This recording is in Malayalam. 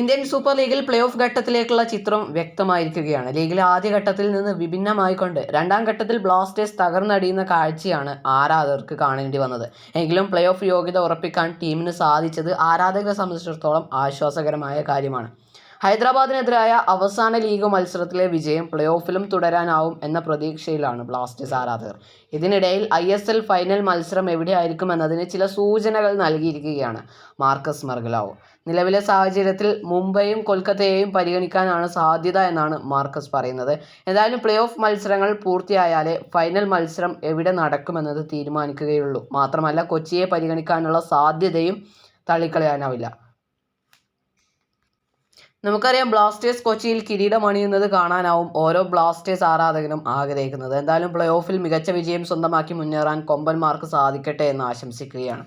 ഇന്ത്യൻ സൂപ്പർ ലീഗിൽ പ്ലേ ഓഫ് ഘട്ടത്തിലേക്കുള്ള ചിത്രം വ്യക്തമായിരിക്കുകയാണ്. ലീഗിലെ ആദ്യ ഘട്ടത്തിൽ നിന്ന് വിഭിന്നമായിക്കൊണ്ട് രണ്ടാം ഘട്ടത്തിൽ ബ്ലാസ്റ്റേഴ്സ് തകർന്നടിയുന്ന കാഴ്ചയാണ് ആരാധകർക്ക് കാണേണ്ടി വന്നത്. എങ്കിലും പ്ലേ ഓഫ് യോഗ്യത ഉറപ്പിക്കാൻ ടീമിന് സാധിച്ചത് ആരാധകരെ സംബന്ധിച്ചിടത്തോളം ആശ്വാസകരമായ കാര്യമാണ്. ഹൈദരാബാദിനെതിരായ അവസാന ലീഗ് മത്സരത്തിലെ വിജയം പ്ലേ ഓഫിലും തുടരാനാവും എന്ന പ്രതീക്ഷയിലാണ് ബ്ലാസ്റ്റേഴ്സ് ആരാധകർ. ഇതിനിടയിൽ ഐ എസ് എൽ ഫൈനൽ മത്സരം എവിടെയായിരിക്കും എന്നതിന് ചില സൂചനകൾ നൽകിയിരിക്കുകയാണ് മാർക്കസ് മർഗലാവ്. നിലവിലെ സാഹചര്യത്തിൽ മുംബൈയും കൊൽക്കത്തയെയും പരിഗണിക്കാനാണ് സാധ്യത എന്നാണ് മാർക്കസ് പറയുന്നത്. എന്തായാലും പ്ലേ ഓഫ് മത്സരങ്ങൾ പൂർത്തിയായാലേ ഫൈനൽ മത്സരം എവിടെ നടക്കുമെന്നത് തീരുമാനിക്കുകയുള്ളൂ. മാത്രമല്ല കൊച്ചിയെ പരിഗണിക്കാനുള്ള സാധ്യതയും തള്ളിക്കളയാനാവില്ല. നമുക്കറിയാം ബ്ലാസ്റ്റേഴ്സ് കൊച്ചിയിൽ കിരീടം അണിയുന്നത് കാണാനാവും ഓരോ ബ്ലാസ്റ്റേഴ്സ് ആരാധകനും ആഗ്രഹിക്കുന്നത്. എന്തായാലും പ്ലേ ഓഫിൽ മികച്ച വിജയം സ്വന്തമാക്കി മുന്നേറാൻ കൊമ്പന്മാർക്ക് സാധിക്കട്ടെ എന്ന് ആശംസിക്കുകയാണ്.